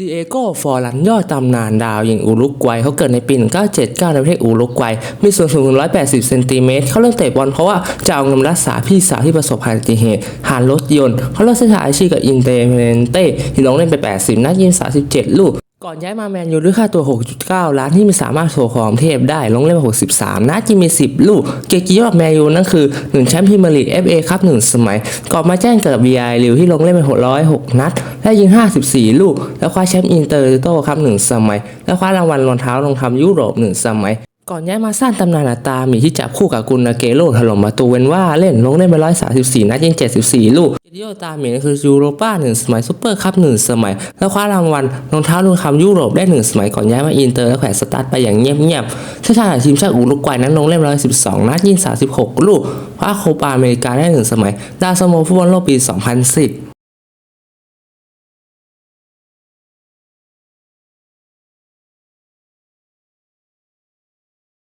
ดิเอโกฟอร์ลันยอดตำนานดาวอย่างอุรุกวัยเขาเกิดในปี 1979 ในประเทศอุรุกวัย มีส่วนสูง 180 เซนติเมตร เขาเริ่มเตะบอลเพราะว่าจะเอาเงินรักษาพี่สาวที่ประสบอุบัติเหตุหานรถยนต์ เขาเริ่มเส้นทางอาชีพกับอินเตอร์เมนเต้ที่ลงเล่นไป 80 นัดยิง37 ลูก ก่อนย้ายมาแมนยูด้วยค่าตัว 6.9 ล้านที่มีสามารถโชว์ความเทพได้ ลงเล่นมา 63 นัดยิงมี 10 ลูก เกียรติยศแมนยูนั่นคือ 1 แชมป์พรีเมียร์ลีก FA ครับ 1 สมัย ก่อนมาแจ้งกับ VI ลิวที่ลงเล่นไป 606 นัด และยิง 54 ลูก แล้วคว้าแชมป์อินเตอร์โต้ครับ 1 สมัย และคว้ารางวัลรองเท้ารองทำยุโรป 1 สมัย ก่อนย้ายมาสร้างตำนานอัตามีที่จับคู่กับกุนนาเกโรถล่มประตูเวนว่าเล่นลงเล่นไป134นัดยิง74ลูกเกียรติยตาหมีนั่นคือยูโรป้าหนึ่งสมัยซุปเปอร์คัพหนึ่งสมัย แล้วคว้ารางวัลรองเท้าลุงคำยุโรปได้หนึ่งสมัยก่อนย้ายมาอินเตอร์และแขวนสตาร์ทไปอย่างเงียบๆชาติชาติทีมชาติอุรุกวัยนั้นลงเล่นร้อยสิบสองนัดยิง36ลูกคว้าโคปาอเมริกาได้หนึ่งสมัยดาวสโมฟุตบอลโลกปี2010